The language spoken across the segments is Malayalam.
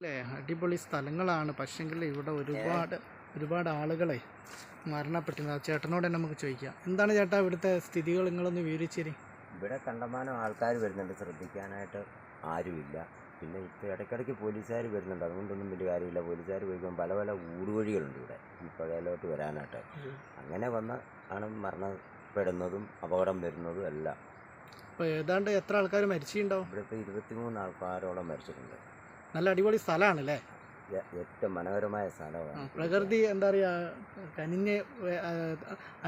അല്ലേ അടിപൊളി സ്ഥലങ്ങളാണ്. പക്ഷെങ്കിൽ ഇവിടെ ഒരുപാട് ഒരുപാട് ആളുകളെ മരണപ്പെട്ടിരുന്നത് ചേട്ടനോട് തന്നെ നമുക്ക് ചോദിക്കാം. എന്താണ് ചേട്ടാ ഇവിടുത്തെ സ്ഥിതികൾ? നിങ്ങളൊന്ന് വിവരിച്ചേരി. ഇവിടെ കണ്ടമാനം ആൾക്കാർ വരുന്നുണ്ട്. ശ്രദ്ധിക്കാനായിട്ട് ആരുമില്ല. പിന്നെ ഇപ്പോൾ ഇടയ്ക്കിടയ്ക്ക് പോലീസുകാർ വരുന്നുണ്ട്. അതുകൊണ്ടൊന്നും വലിയ കാര്യമില്ല. പോലീസുകാർ പോയിക്കുമ്പോൾ പല പല ഊടുവഴികളുണ്ട് ഇവിടെ. ഈ പുഴയിലോട്ട് വരാനായിട്ട്. അങ്ങനെ വന്ന ആണ് മരണപ്പെടുന്നതും അപകടം വരുന്നതും എല്ലാം. അപ്പോൾ ഏതാണ്ട് എത്ര ആൾക്കാർ മരിച്ചിട്ടുണ്ടാവും? ഇവിടെ ഇപ്പോൾ ഇരുപത്തിമൂന്ന് ആൾക്കാരോളം മരിച്ചിട്ടുണ്ട്. നല്ല അടിപൊളി സ്ഥലമാണ് അല്ലേ ഏറ്റവും മനോഹരമായ സ്ഥലമാണ്. പ്രകൃതി എന്താ പറയുക കനിഞ്ഞ്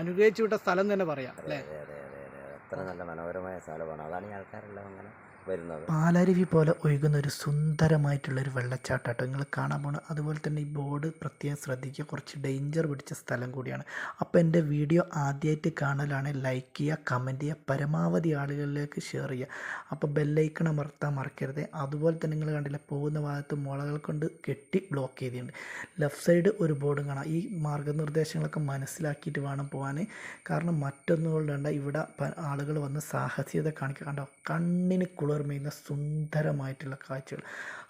അനുഗ്രഹിച്ചു വിട്ട സ്ഥലം തന്നെ പറയാം അല്ലേ? അതെ അതെ അതെ അതെ. അത്ര നല്ല മനോഹരമായ സ്ഥലമാണ്. അതാണ് ഈ ആൾക്കാരെല്ലാം അങ്ങനെ വരുന്നത്. പാലരുവി പോലെ ഒഴുകുന്ന ഒരു സുന്ദരമായിട്ടുള്ള ഒരു വെള്ളച്ചാട്ടം നിങ്ങൾ കാണാൻ പോകണം അതുപോലെ തന്നെ ഈ ബോർഡ് പ്രത്യേകം ശ്രദ്ധിക്കുക. കുറച്ച് ഡേഞ്ചർ പിടിച്ച സ്ഥലം കൂടിയാണ്. അപ്പോൾ എന്റെ വീഡിയോ ആദ്യമായിട്ട് കാണലാണ്. ലൈക്ക് ചെയ്യുക കമന്റ് ചെയ്യുക പരമാവധി ആളുകളിലേക്ക് ഷെയർ ചെയ്യുക. അപ്പോൾ ബെല്ലൈക്കൺ അമർത്താൻ മറക്കരുത്. അതുപോലെ തന്നെ നിങ്ങൾ കണ്ടില്ല പോകുന്ന ഭാഗത്ത് മുളകൾ കൊണ്ട് കെട്ടി ബ്ലോക്ക് ചെയ്തിട്ടുണ്ട്. ലെഫ്റ്റ് സൈഡ് ഒരു ബോർഡും കാണാം. ഈ മാർഗനിർദ്ദേശങ്ങളൊക്കെ മനസ്സിലാക്കിയിട്ട് വേണം പോകാൻ കാരണം മറ്റൊന്നുകൊണ്ടല്ല ഇവിടെ ആളുകൾ വന്ന് സാഹസികത കാണിക്കുക കണ്ടോ? കണ്ണിന് കുളിർമയുന്ന സുന്ദരമായിട്ടുള്ള കാഴ്ചകൾ.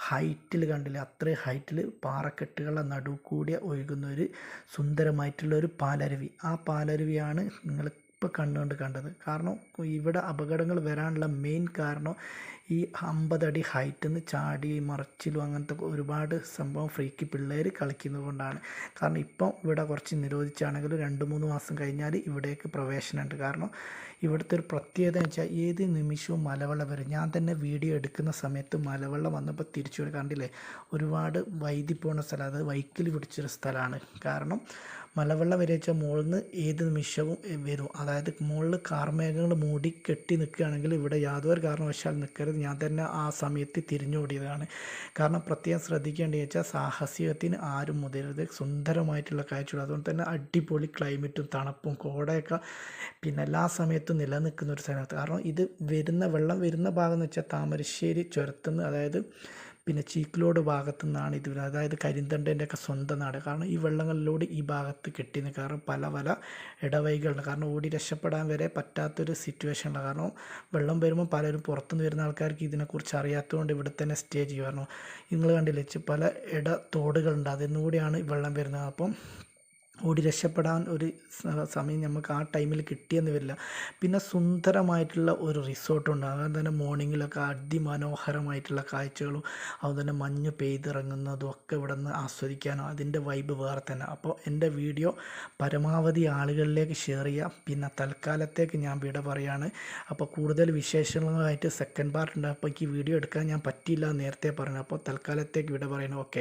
ഹൈറ്റിൽ കണ്ടില്ല അത്രയും ഹൈറ്റിൽ പാറക്കെട്ടുകളുടെ നടുവ് കൂടിയ ഒഴുകുന്ന ഒരു സുന്ദരമായിട്ടുള്ള ഒരു പാലരുവി. ആ പാലരുവിയാണ് നിങ്ങൾ ഇപ്പോൾ കണ്ടുകൊണ്ട് കണ്ടത്. കാരണം ഇവിടെ അപകടങ്ങൾ വരാനുള്ള മെയിൻ കാരണം ഈ അമ്പതടി ഹൈറ്റിൽ നിന്ന് ചാടി മറിച്ചിലും അങ്ങനത്തെ ഒരുപാട് സംഭവം ഫ്രീക്ക് പിള്ളേർ കളിക്കുന്നത് കൊണ്ടാണ്. കാരണം ഇപ്പം ഇവിടെ കുറച്ച് നിരോധിച്ചാണെങ്കിലും രണ്ട് മൂന്ന് മാസം കഴിഞ്ഞാൽ ഇവിടേക്ക് പ്രവേശനമുണ്ട്. കാരണം ഇവിടുത്തെ ഒരു പ്രത്യേകത എന്ന് വെച്ചാൽ ഏത് നിമിഷവും മലവെള്ളം വരും. ഞാൻ തന്നെ വീഡിയോ എടുക്കുന്ന സമയത്ത് മലവെള്ളം വന്നപ്പോൾ തിരിച്ചു കണ്ടില്ലേ? ഒരുപാട് വൈദ്യുതി പോകുന്ന സ്ഥലം അത് വൈക്കിൽ പിടിച്ചൊരു സ്ഥലമാണ്. കാരണം മലവെള്ളം വരെ വെച്ചാൽ മുകളിൽ നിന്ന് ഏത് നിമിഷവും വരും വരും. അതായത് മുകളിൽ കാർമേഘങ്ങൾ മൂടി കെട്ടി നിൽക്കുകയാണെങ്കിൽ ഇവിടെ യാതൊരു കാരണവശാൽ നിൽക്കരുത്. ഞാൻ തന്നെ ആ സമയത്ത് തിരിഞ്ഞോടിയതാണ്. കാരണം പ്രത്യേകം ശ്രദ്ധിക്കേണ്ടത് വെച്ചാൽ സാഹസികത്തിന് ആരും മുതിരരുത് സുന്ദരമായിട്ടുള്ള കാഴ്ചകൾ അതുകൊണ്ട് തന്നെ അടിപൊളി ക്ലൈമറ്റും തണുപ്പും കോടയൊക്കെ പിന്നെ എല്ലാ സമയത്തും നിലനിൽക്കുന്ന ഒരു സ്ഥലത്ത് കാരണം ഇത് വരുന്ന വെള്ളം വരുന്ന ഭാഗം എന്ന് വെച്ചാൽ താമരശ്ശേരി ചുരത്തുനിന്ന് അതായത് പിന്നെ ചീക്കിലോട് ഭാഗത്തു നിന്നാണ് ഇത് വരുന്നത്. അതായത് കരിന്തണ്ടന്റെ ഒക്കെ സ്വന്തം നാട്. കാരണം ഈ വെള്ളങ്ങളിലൂടെ ഈ ഭാഗത്ത് കെട്ടി നിൽക്കാറ് പല പല ഇടവഴികളുണ്ട്. കാരണം ഓടി രക്ഷപ്പെടാൻ വരെ പറ്റാത്തൊരു സിറ്റുവേഷനാണ് കാരണം വെള്ളം വരുമ്പോൾ പലരും പുറത്തുനിന്ന് വരുന്ന ആൾക്കാർക്ക് ഇതിനെക്കുറിച്ച് അറിയാത്തതുകൊണ്ട് ഇവിടെ തന്നെ സ്റ്റേ ചെയ്യുമായിരുന്നു നിങ്ങൾ കണ്ടില്ലേ പല ഇട തോടുകളുണ്ട്. അതിൽ നിന്നുകൂടിയാണ് വെള്ളം വരുന്നത്. അപ്പം ഓടി രക്ഷപ്പെടാൻ ഒരു സമയം നമുക്ക് ആ ടൈമിൽ കിട്ടിയെന്ന് വരില്ല. പിന്നെ സുന്ദരമായിട്ടുള്ള ഒരു റിസോർട്ടുണ്ട് അതുപോലെ തന്നെ മോർണിംഗിലൊക്കെ അതിമനോഹരമായിട്ടുള്ള കാഴ്ചകളും അതുപോലെ തന്നെ മഞ്ഞ് പെയ്തിറങ്ങുന്നതും ഒക്കെ ഇവിടെ നിന്ന് ആസ്വദിക്കാനോ അതിന്റെ വൈബ് വേറെ തന്നെ. അപ്പോൾ എന്റെ വീഡിയോ പരമാവധി ആളുകളിലേക്ക് ഷെയർ ചെയ്യാം. പിന്നെ തൽക്കാലത്തേക്ക് ഞാൻ വിട പറയാണ്. അപ്പോൾ കൂടുതൽ വിശേഷങ്ങളുമായിട്ട് സെക്കൻഡ് പാർട്ട് ഉണ്ട് അപ്പോൾ എനിക്ക് വീഡിയോ എടുക്കാൻ ഞാൻ പറ്റിയില്ല നേരത്തെ പറഞ്ഞു. അപ്പോൾ തൽക്കാലത്തേക്ക് വിട പറയണം. ഓക്കെ